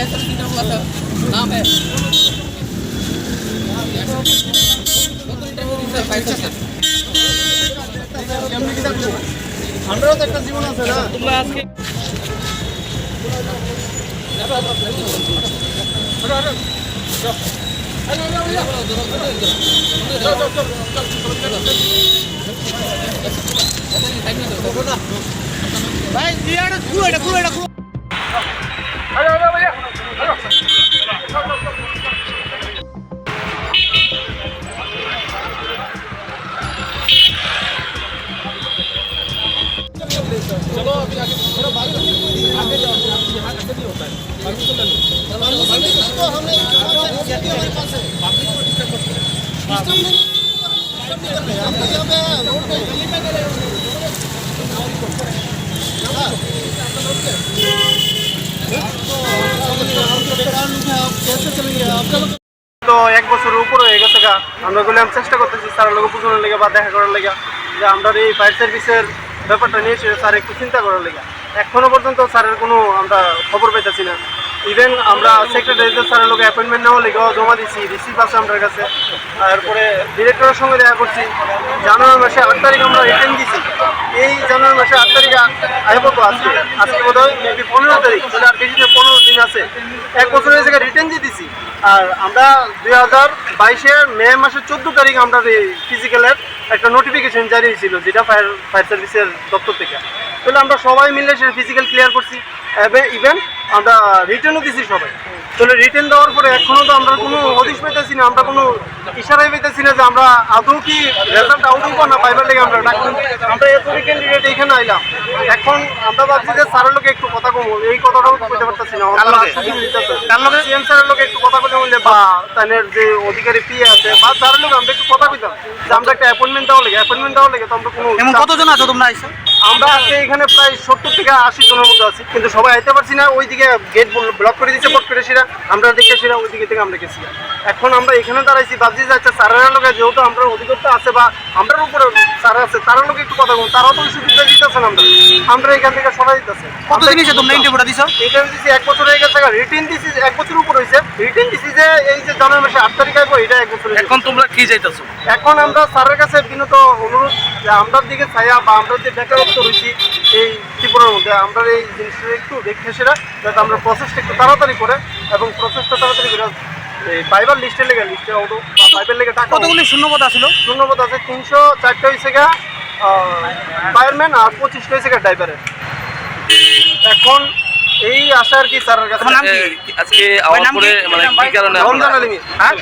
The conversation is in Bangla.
ऐसा सीधा हुआ था नाम है सर पैसा सर আমরাও তো একটা জীবন আছে না তোমরা আজকে ভাই জিয়াটা খুব এটা খুব এটা খুব তো এক বছর উপরে হয়ে গেছে গা আমরা বললাম চেষ্টা করতেছি স্যারের লোক বুঝানোর লেগে বা দেখা করার লেগে যে আমরা এই ফায়ার সার্ভিসের ব্যাপারটা নিয়ে স্যার একটু চিন্তা করার লেগে। এখনও পর্যন্ত স্যারের কোনো আমরা খবর পেতেছি না। ইভেন আমরা সেক্রেটারিদের স্যারের লোক অ্যাপয়েন্টমেন্ট নেওয়ার লেগেও জমা দিছি রিসিভ আছে আমাদের কাছে। তারপরে ডিরেক্টরের সঙ্গে দেখা করছি। জানুয়ারি মাসে আট তারিখ আমরা রিটার্ন দিছি। এই জানুয়ারি মাসে আট তারিখে আসব তো আজকে? আজকে বোধ হয় মেবি পনেরো তারিখ, তাহলে আর বেশি পনেরো দিন আছে। এক বছরের জায়গায় রিটার্ন দিয়ে দিছি। আর আমরা দুই হাজার বাইশের মে মাসের চোদ্দ তারিখ আমরা ফিজিক্যালের একটা নোটিফিকেশন জারি হয়েছিল যেটা ফায়ার ফায়ার সার্ভিসের দপ্তর থেকে। তাহলে আমরা সবাই মিলে সেটা ফিজিক্যাল ক্লিয়ার করছি। ইভেন আমরা রিটার্নও দিছি সবাই। তাহলে রিটার্ন দেওয়ার পরে এখনও তো আমরা কোনো হদিশ পেতেছি না আমরা কোনো ইশারাই পেতেছি না যে আমরা আদৌ কি রেজাল্ট আউট হইব না পাইবার লেগে আমরা ডাকলাম আমরা এত ক্যান্ডিডেট এখানে আইলাম। এখন আমরা ভাবছি যে স্যারের লোকে একটু কথা কমো এই কথাটাও কইতে পারতেছি না? সিএম স্যারের লোকে? একটু কথা বলে বললে বা তাদের যে অধিকারী পিএ আছে বা স্যারের লোক আমরা একটু কথা কইতাম। যে আমরা একটা অ্যাপয়েন্টমেন্ট দেওয়া লেগে অ্যাপয়েন্টমেন্ট দেওয়া লেগে তো আমরা কোনো কতজন আছো তোমরা আইসো আমরা আজকে এখানে প্রায় সত্তর থেকে আশি জনের মতো আছি, কিন্তু সবাই আইতে পারছি না। ওইদিকে গেট ব্লক করে দিচ্ছে পট করে সেরা আমরা দেখে সেরা ওই দিকে থেকে আমরা গেছি। এখন আমরা এখানে দাঁড়াইছি, ভাবছি যে আচ্ছা স্যারের যেহেতু আমরা অধিকর্তা আছে বা আমরা উপরে স্যার আছে তারা লোকে একটু কথা বলুন। তারাও তো সুবিধা দিতেছে না আমরা আমরা এখান থেকে সবাই দিতেছে। কতদিন এসে তোমরা ইন্টারভিউটা দিছো? রিটার্ন দিছি এক বছর হয়ে গেছে রিটার্ন দিছি এক বছর উপর হয়েছে। রিটার্ন দিছি যে এই যে জানুয়ারি মাসে আট তারিখ আসব এটা এক বছর এখন তোমরা কি চাইতেছো? এখন আমরা স্যারের কাছে বিনত অনুরোধ যে আমরা দিকে ছায়া বা আমরা যে বেকারত্ব রয়েছি এই ত্রিপুরার মধ্যে আমরা এই জিনিসটা একটু দেখে সেটা যাতে আমরা প্রসেসটা একটু তাড়াতাড়ি করে এবং প্রসেসটা তাড়াতাড়ি করে ফাইবার লিস্টে লেগে লিস্টে অটো ফাইবার লেগে টাকা কতগুলি শূন্যপদ আসলো শূন্যপদ আছে তিনশো চারটে হয়েছে গা ফায়ারম্যান আর পঁচিশটা হয়েছে গা ড্রাইভারের এখন এই আশা আর কি স্যারের কাছে? আজকে আওয়াজ আমার নাম পরে কি? মানে কি কারণে রমজান হ্যাঁ?